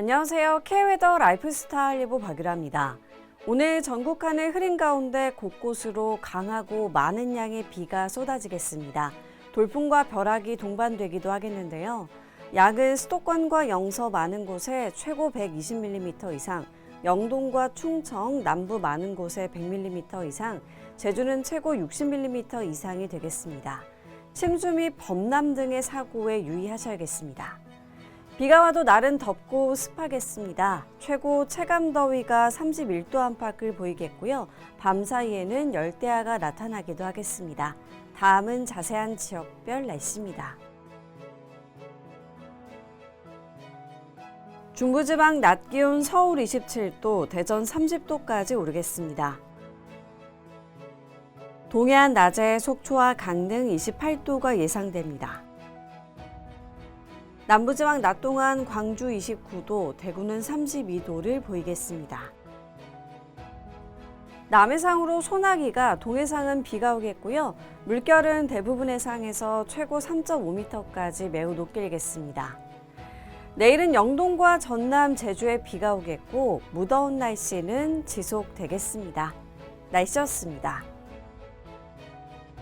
안녕하세요. 케웨더 라이프스타일 리보 박유라입니다. 오늘 전국 하늘 흐린 가운데 곳곳으로 강하고 많은 양의 비가 쏟아지겠습니다. 돌풍과 벼락이 동반되기도 하겠는데요. 양은 수도권과 영서 많은 곳에 최고 120mm 이상, 영동과 충청, 남부 많은 곳에 100mm 이상, 제주는 최고 60mm 이상이 되겠습니다. 침수 및 범람 등의 사고에 유의하셔야겠습니다. 비가 와도 날은 덥고 습하겠습니다. 최고 체감 더위가 31도 안팎을 보이겠고요. 밤 사이에는 열대야가 나타나기도 하겠습니다. 다음은 자세한 지역별 날씨입니다. 중부지방 낮 기온 서울 27도, 대전 30도까지 오르겠습니다. 동해안 낮에 속초와 강릉 28도가 예상됩니다. 남부지방 낮 동안 광주 29도, 대구는 32도를 보이겠습니다. 남해상으로 소나기가 동해상은 비가 오겠고요. 물결은 대부분의 상에서 최고 3.5m까지 매우 높게 일겠습니다. 내일은 영동과 전남, 제주에 비가 오겠고 무더운 날씨는 지속되겠습니다. 날씨였습니다.